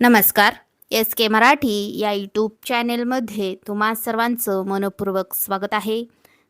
नमस्कार. एस के मराठी या यूट्यूब चॅनेलमध्ये तुम्हा सर्वांचं मनपूर्वक स्वागत आहे.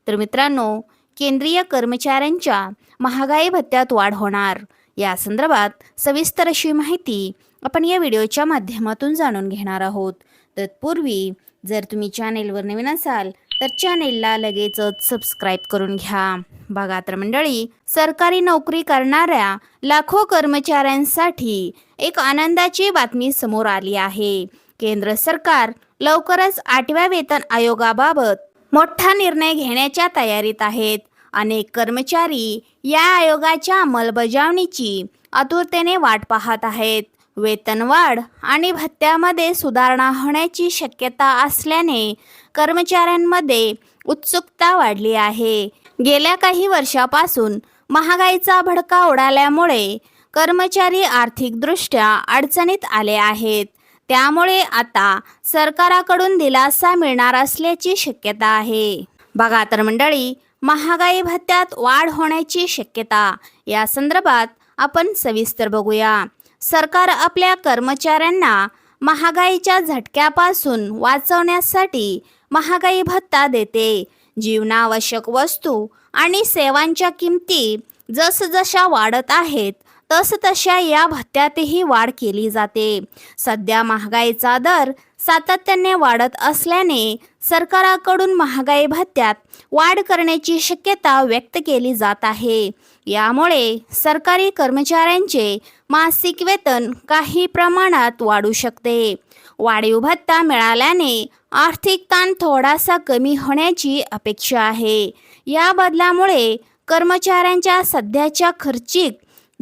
तर मित्रांनो केंद्रीय कर्मचाऱ्यांच्या महागाई भत्त्यात वाढ होणार. या संदर्भात सविस्तर अशी माहिती आपण या व्हिडिओच्या माध्यमातून जाणून घेणार आहोत. तत्पूर्वी जर तुम्ही चॅनेलवर नवीन असाल तर चॅनेलला लगेचच सबस्क्राईब करून घ्या. बघात्र मंडळी सरकारी नोकरी करणाऱ्या लाखो कर्मचाऱ्यांसाठी एक आनंदाची बातमी समोर आली आहे. केंद्र सरकार लवकरच आठव्या वेतन आयोगाबाबत मोठा निर्णय घेण्याच्या तयारीत आहेत. अनेक कर्मचारी या आयोगाच्या अंमलबजावणीची आतुरतेने वाट पाहत आहेत. वेतनवाढ आणि भत्त्यामध्ये सुधारणा होण्याची शक्यता असल्याने कर्मचाऱ्यांमध्ये उत्सुकता वाढली आहे. गेल्या काही वर्षापासून महागाईचा भडका उडाल्यामुळे कर्मचारी आर्थिकदृष्ट्या अडचणीत आले आहेत. त्यामुळे आता सरकाराकडून दिलासा मिळणार असल्याची शक्यता आहे. बघा तर मंडळी महागाई भत्त्यात वाढ होण्याची शक्यता या संदर्भात आपण सविस्तर बघूया. सरकार आपल्या कर्मचाऱ्यांना महागाईच्या झटक्यापासून वाचवण्यासाठी महागाई भत्ता देते. जीवनावश्यक वस्तू आणि सेवांच्या किमती जसजशा वाढत आहेत तसतशा या भत्त्यातही वाढ केली जाते. सध्या महागाईचा दर सातत्याने वाढत असल्याने सरकाराकडून महागाई भत्त्यात वाढ करण्याची शक्यता व्यक्त केली जात आहे. यामुळे सरकारी कर्मचाऱ्यांचे मासिक वेतन काही प्रमाणात वाढू शकते. वाढीव भत्ता मिळाल्याने आर्थिक ताण थोडासा कमी होण्याची अपेक्षा आहे. या बदलामुळे कर्मचाऱ्यांच्या सध्याच्या खर्चिक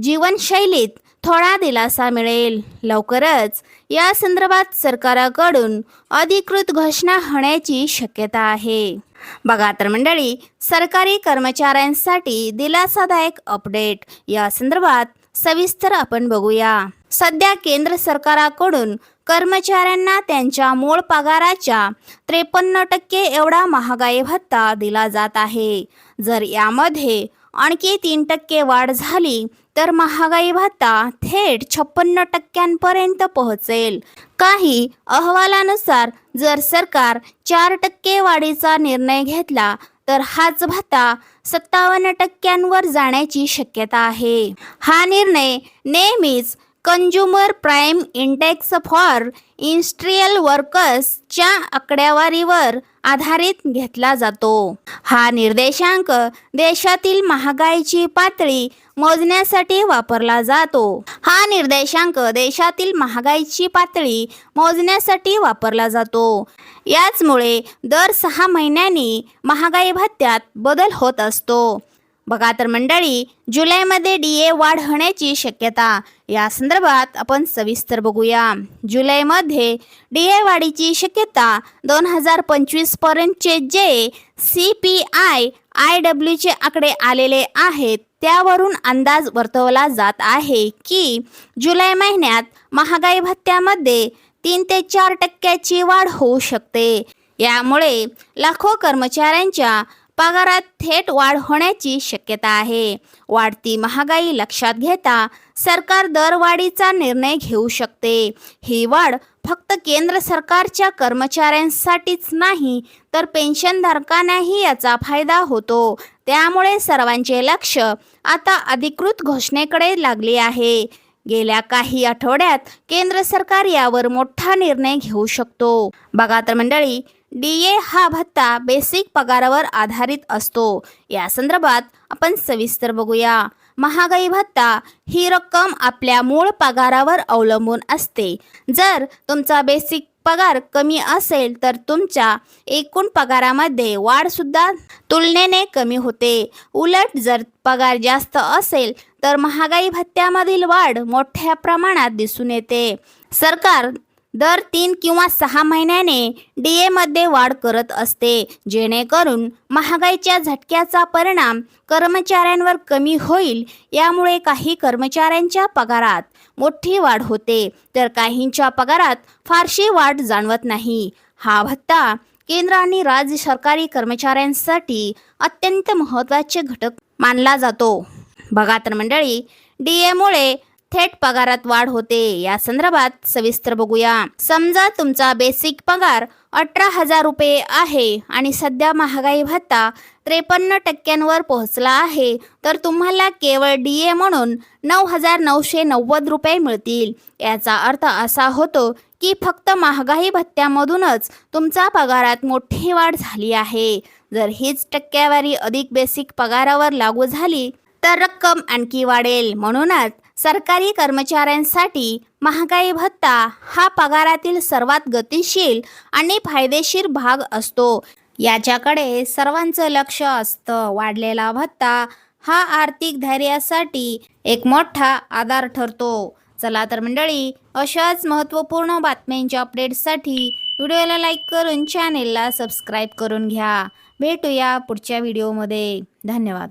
जीवनशैलीत थोडा दिलासा मिळेल. लवकरच या संदर्भात सरकाराकडून अधिकृत घोषणा होण्याची शक्यता आहे. बघा तर मंडळी सरकारी कर्मचाऱ्यांसाठी दिलासादायक अपडेट. या संदर्भात सविस्तर आपण बघूया. सध्या केंद्र सरकाराकडून कर्मचाऱ्यांना त्यांच्या मूळ पगाराच्या त्रेपन्न टक्के एवढा महागाई भत्ता दिला जात आहे. जर यामध्ये आणखी तीन टक्के वाढ झाली तर महागाई भत्ता थेट छप्पन्न टक्क्यांपर्यंत पोहोचेल. काही अहवालानुसार जर सरकार चार टक्के वाढीचा निर्णय घेतला तर हाच भत्ता सत्तावन्न टक्क्यांवर जाण्याची शक्यता आहे. हा निर्णय नेहमीच consumer prime index for industrial वर्कर्सच्या आकडेवारीवर आधारित घेतला जातो. हा निर्देशांक देशातील महागाईची पातळी मोजण्यासाठी वापरला जातो. हा निर्देशांक देशातील महागाईची पातळी मोजण्यासाठी वापरला जातो. याचमुळे दर सहा महिन्यांनी महागाई भत्त्यात बदल होत असतो. बघा तर मंडळी जुलैमध्ये डी ए वाढ होण्याची शक्यता. या संदर्भात आपण सविस्तर बघूया. जुलैमध्ये डी ए वाढीची शक्यता दोन हजार पंचवीस पर्यंतचे जे सी पी आय आय डब्ल्यूचे आकडे आलेले आहेत त्यावरून अंदाज वर्तवला जात आहे की जुलै महिन्यात महागाई भत्त्यामध्ये तीन ते चार टक्क्याची वाढ होऊ शकते. यामुळे लाखो कर्मचाऱ्यांच्या पगारात थेट वाढ होण्याची शक्यता आहे. वाढती महागाई लक्षात घेता सरकार दरवाढीचा निर्णय घेऊ शकते. ही वाढ फक्त केंद्र सरकारच्या कर्मचाऱ्यांसाठीच नाही तर पेन्शनधारकांनाही याचा फायदा होतो. त्यामुळे सर्वांचे लक्ष आता अधिकृत घोषणेकडे लागले आहे. गेल्या काही आठवड्यात केंद्र सरकार यावर मोठा निर्णय घेऊ शकतो. बघा तर मंडळी डी ए हा भत्ता बेसिक पगारावर आधारित असतो. या संदर्भात आपण सविस्तर बघूया. महागाई भत्ता ही रक्कम आपल्या मूळ पगारावर अवलंबून असते. जर तुमचा बेसिक पगार कमी असेल तर तुमच्या एकूण पगारामध्ये वाढ सुद्धा तुलनेने कमी होते. उलट जर पगार जास्त असेल तर महागाई भत्त्यामधील वाढ मोठ्या प्रमाणात दिसून येते. सरकार दर तीन किंवा सहा महिन्याने डी एमध्ये वाढ करत असते जेणेकरून महागाईच्या झटक्याचा परिणाम कर्मचाऱ्यांवर कमी होईल यामुळे काही कर्मचाऱ्यांच्या पगारात मोठी वाढ होते. तर काहींच्या पगारात फारशी वाढ जाणवत नाही. हा भत्ता केंद्र आणि राज्य सरकारी कर्मचाऱ्यांसाठी अत्यंत महत्त्वाचे घटक मानला जातो. बघा तर मंडळी डी एमुळे थेट पगारात वाढ होते. या संदर्भात सविस्तर बघूया. समजा तुमचा बेसिक पगार अठरा हजार रुपये आहे आणि सध्या महागाई भत्ता त्रेपन्न टक्क्यांवर पोहोचला आहे तर तुम्हाला केवळ डी ए म्हणून नऊ हजार नऊशे नव्वद रुपये मिळतील. याचा अर्थ असा होतो की फक्त महागाई भत्त्यामधूनच तुमचा पगारात मोठी वाढ झाली आहे. जर हीच टक्केवारी अधिक बेसिक पगारावर लागू झाली तर रक्कम आणखी वाढेल. म्हणूनच सरकारी कर्मचाऱ्यांसाठी महागाई भत्ता हा पगारातील सर्वात गतिशील आणि फायदेशीर भाग असतो. याच्याकडे सर्वांचं लक्ष असतं. वाढलेला भत्ता हा आर्थिक धैर्यासाठी एक मोठा आधार ठरतो. चला तर मंडळी अशाच महत्त्वपूर्ण बातम्यांच्या अपडेट्ससाठी व्हिडिओला लाईक करून चॅनेलला सबस्क्राईब करून घ्या. भेटूया पुढच्या व्हिडिओमध्ये. धन्यवाद.